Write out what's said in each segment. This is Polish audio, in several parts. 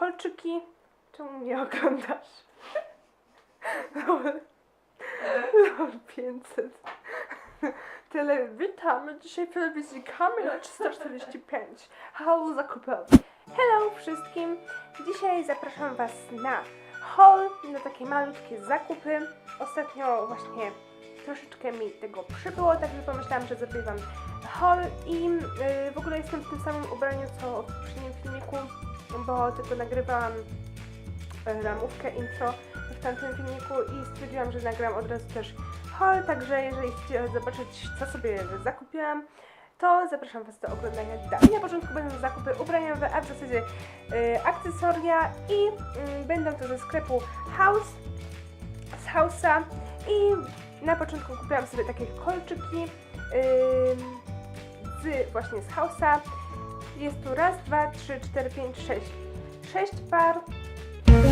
kolczyki. Czemu mnie oglądasz? Lol. Lol 500. Tyle, witamy dzisiaj w telewizji Kamila 345. Haul zakupowy. Hello wszystkim. Dzisiaj zapraszam Was na haul, na takie malutkie zakupy. Ostatnio właśnie troszeczkę mi tego przybyło, także pomyślałam, że zrobię Wam haul i yy, w ogóle jestem w tym samym ubraniu co w poprzednim filmiku, bo tylko nagrywałam yy, ramówkę intro w tamtym filmiku i stwierdziłam, że nagram od razu też haul, także jeżeli chcecie zobaczyć co sobie zakupiłam, to zapraszam Was do oglądania dalej. Na początku będą zakupy ubraniowe, a w zasadzie yy, akcesoria i yy, będą to ze sklepu House, z House'a i na początku kupiłam sobie takie kolczyki yy, z właśnie z House'a. Jest tu raz, dwa, trzy, cztery, pięć, sześć. Sześć par mm,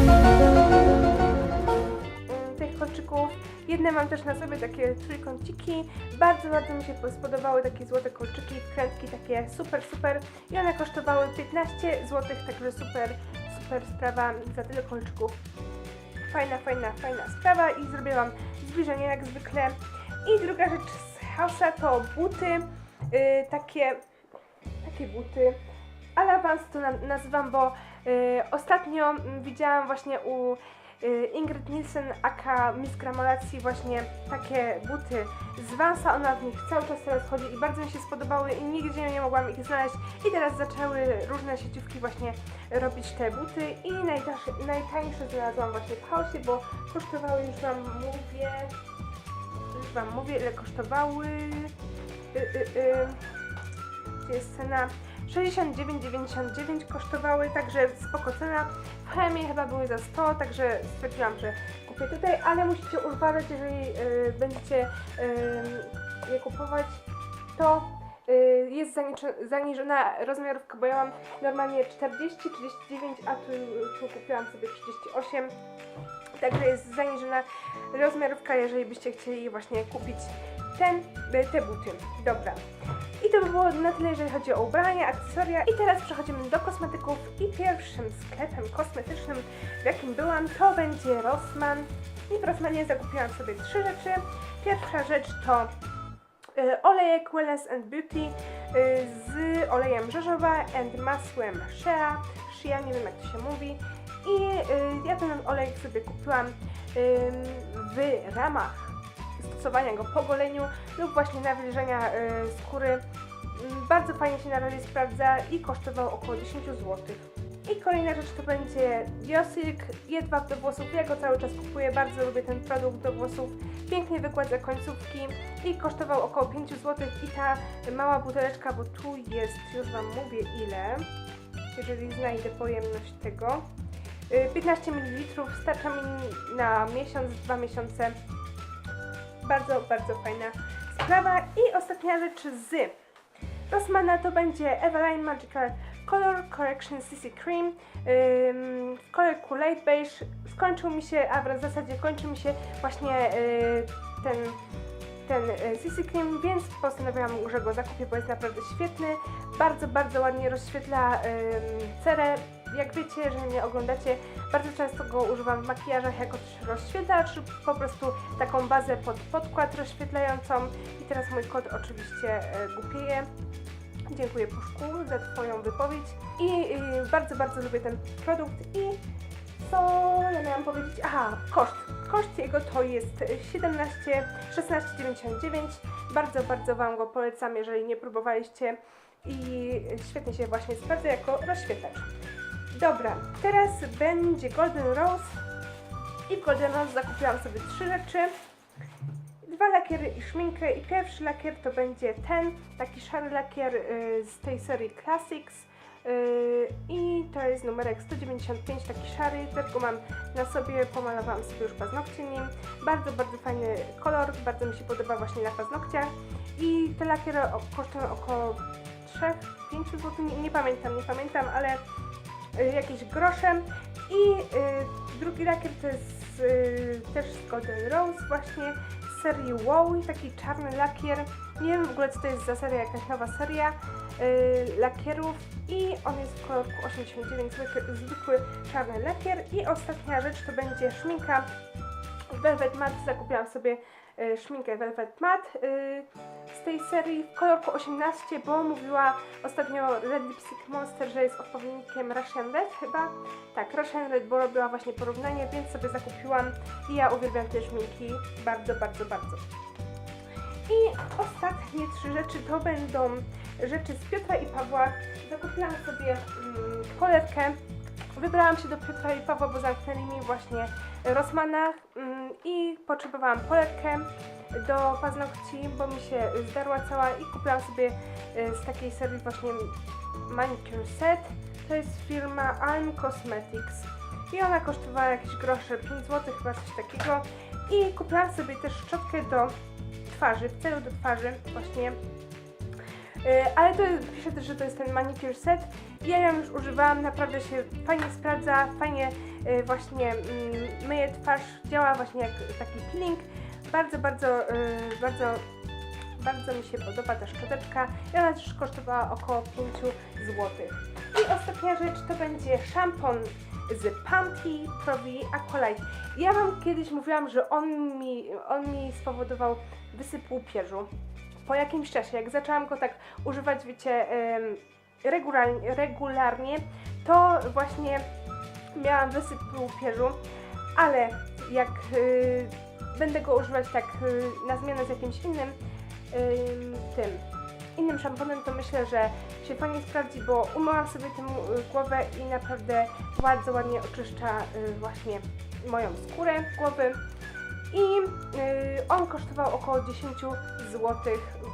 tych kolczyków. Jedne mam też na sobie takie trójkąciki. Bardzo, bardzo mi się spodobały takie złote kolczyki, wkrętki takie super, super. I one kosztowały 15 zł, także super, super sprawa za tyle kolczyków. Fajna, fajna, fajna sprawa i zrobiłam zbliżenie jak zwykle. I druga rzecz z House'a to buty, yy, takie, takie buty. Alawans to na, nazywam, bo yy, ostatnio widziałam właśnie u yy, Ingrid Nielsen aka Miss Gramolacji właśnie takie buty z Vansa, ona w nich cały czas teraz chodzi i bardzo mi się spodobały i nigdzie nie mogłam ich znaleźć i teraz zaczęły różne sieciówki właśnie robić te buty i najtańsze, najtańsze znalazłam właśnie w Hausie, bo kosztowały już Wam mówię, już Wam mówię ile kosztowały, y, y, y. jest cena, 69,99 kosztowały, także spoko cena. W Chemie chyba były za 100, także stwierdziłam, że kupię tutaj, ale musicie uważać, jeżeli y, będziecie y, je kupować, to y, jest zaniżona rozmiarówka, bo ja mam normalnie 40, 39, a tu, tu kupiłam sobie 38. Także jest zaniżona rozmiarówka, jeżeli byście chcieli właśnie kupić ten, te buty. Dobra. I to by było na tyle, jeżeli chodzi o ubrania, akcesoria. I teraz przechodzimy do kosmetyków. I pierwszym sklepem kosmetycznym, w jakim byłam, to będzie Rossmann. I w Rossmanie zakupiłam sobie trzy rzeczy. Pierwsza rzecz to y, olejek Wellness and Beauty y, z olejem rzeżowa and masłem Shea. Shea, nie wiem jak to się mówi. I y, ja ten olejek sobie kupiłam w ramach stosowania go po goleniu lub właśnie nawilżenia y, skóry. Ym, Bardzo fajnie się na razie sprawdza i kosztował około 10 zł. I kolejna rzecz to będzie Biosilk jedwab do włosów. Ja go cały czas kupuję, bardzo lubię ten produkt do włosów. Pięknie wykładza końcówki i kosztował około 5 zł. I ta mała buteleczka, bo tu jest, już Wam mówię ile, jeżeli znajdę pojemność tego. Y, 15 ml starcza mi na miesiąc, dwa miesiące. Bardzo, bardzo fajna sprawa. I ostatnia rzecz z Rossmana to będzie Eveline Magical Color Correction CC Cream w kolorku Light Beige. Skończył mi się, a w zasadzie kończy mi się właśnie y, ten ten y, CC Cream, więc postanowiłam, że go zakupię, bo jest naprawdę świetny. Bardzo, bardzo ładnie rozświetla ym, cerę. Jak wiecie, jeżeli mnie oglądacie, bardzo często go używam w makijażach jako też rozświetlacz lub po prostu taką bazę pod podkład rozświetlającą. I teraz mój kot oczywiście y, głupieje. Dziękuję Puszku za Twoją wypowiedź i bardzo, bardzo lubię ten produkt i co ja miałam powiedzieć? Aha, koszt. Koszt jego to jest 17, 16,99. Bardzo, bardzo Wam go polecam, jeżeli nie próbowaliście i świetnie się właśnie sprawdza jako rozświetlacz. Dobra, teraz będzie Golden Rose. I w Golden Rose zakupiłam sobie trzy rzeczy. Dwa lakiery i szminkę. I pierwszy lakier to będzie ten, taki szary lakier y, z tej serii Classics. Y, i to jest numerek 195, taki szary, też go mam na sobie, pomalowałam sobie już paznokcie nim. Bardzo, bardzo fajny kolor, bardzo mi się podoba właśnie na paznokciach i te lakiery kosztują około 3-5 zł, nie, nie pamiętam, nie pamiętam, ale y, jakieś grosze i y, drugi lakier to jest y, też z Golden Rose właśnie z serii Wow, taki czarny lakier. Nie wiem w ogóle co to jest za seria, jakaś nowa seria. lakierów i on jest w kolorku 89, zwykły, czarny lakier. I ostatnia rzecz to będzie szminka Velvet Matte. Zakupiłam sobie szminkę Velvet Matte y, z tej serii w kolorku 18, bo mówiła ostatnio Red Lipstick Monster, że jest odpowiednikiem Russian Red chyba. Tak, Russian Red, bo robiła właśnie porównanie, więc sobie zakupiłam i ja uwielbiam te szminki bardzo, bardzo, bardzo. I ostatnie trzy rzeczy to będą rzeczy z Piotra i Pawła. Zakupiłam sobie mm, polerkę. Wybrałam się do Piotra i Pawła, bo zamknęli mi właśnie Rossmana mm, i potrzebowałam polerkę do paznokci, bo mi się zdarła cała i kupiłam sobie y, z takiej serii właśnie Manicure Set. To jest firma Alm Cosmetics i ona kosztowała jakieś grosze, 5 zł chyba coś takiego. I kupiłam sobie też szczotkę do twarzy, w celu do twarzy właśnie. Y, Ale to pisze też, że to jest ten manicure set. Ja ją już używałam, naprawdę się fajnie sprawdza, fajnie y, właśnie mm, myje twarz, działa właśnie jak taki peeling. Bardzo, bardzo, y, bardzo, bardzo mi się podoba ta szczoteczka i ona też kosztowała około 5 zł. I ostatnia rzecz to będzie szampon z Pumpy Provi Aqualight. Ja Wam kiedyś mówiłam, że on mi, on mi spowodował wysyp łupieżu. Po jakimś czasie, jak zaczęłam go tak używać, wiecie, regularnie, regularnie, to właśnie miałam wysyp łupieżu, ale jak y, będę go używać tak y, na zmianę z jakimś innym ym, tym, innym szamponem, to myślę, że się fajnie sprawdzi, bo umyłam sobie tym głowę i naprawdę bardzo ładnie oczyszcza y, właśnie moją skórę głowy. I on kosztował około 10 zł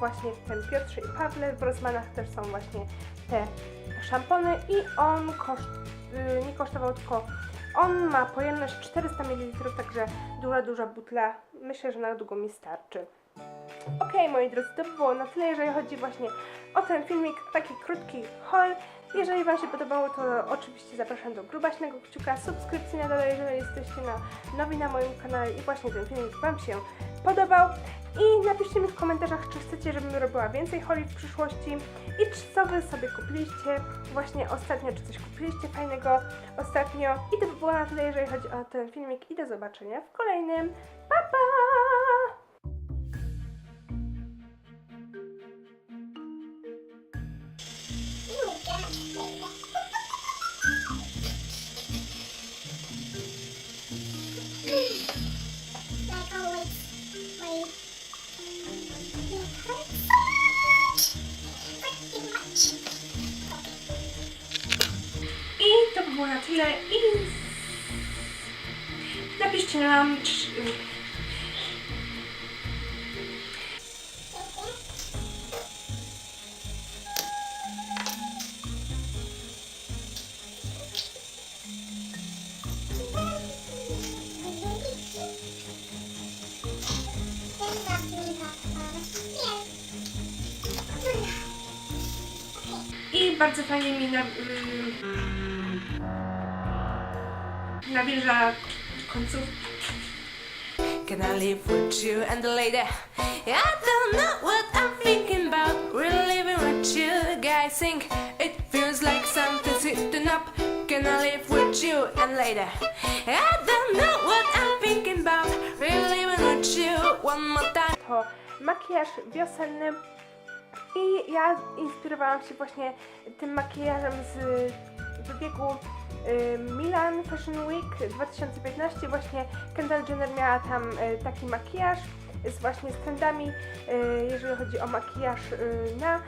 właśnie ten Piotrze i Pawle. W Rossmanach też są właśnie te szampony i on koszt, y, nie kosztował tylko on ma pojemność 400 ml, także duża, duża butla. Myślę, że na długo mi starczy. Okej, moi drodzy, to by było na tyle, jeżeli chodzi właśnie o ten filmik, taki krótki haul. Jeżeli Wam się podobało, to oczywiście zapraszam do grubaśnego kciuka, subskrypcji na dole, jeżeli jesteście na, nowi na moim kanale i właśnie ten filmik Wam się podobał. I napiszcie mi w komentarzach, czy chcecie, żebym robiła więcej holi w przyszłości i czy co Wy sobie kupiliście właśnie ostatnio, czy coś kupiliście fajnego ostatnio. I to by było na tyle, jeżeli chodzi o ten filmik i do zobaczenia w kolejnym. Pa, pa! Napiszcie nam. I bardzo fajnie mi na, mm, nawilża Can I live with you and the lady? I don't know what I'm thinking about. We're living with you. Guys think it feels like something's hitting up. Can I live with you and lady? I don't know what I'm thinking about. We're living with you one more time. To makijaż wiosenny. I ja inspirowałam się właśnie tym makijażem z wybiegu Milan Fashion Week 2015. Właśnie Kendall Jenner miała tam y, taki makijaż z właśnie z trendami, y, jeżeli chodzi o makijaż y, na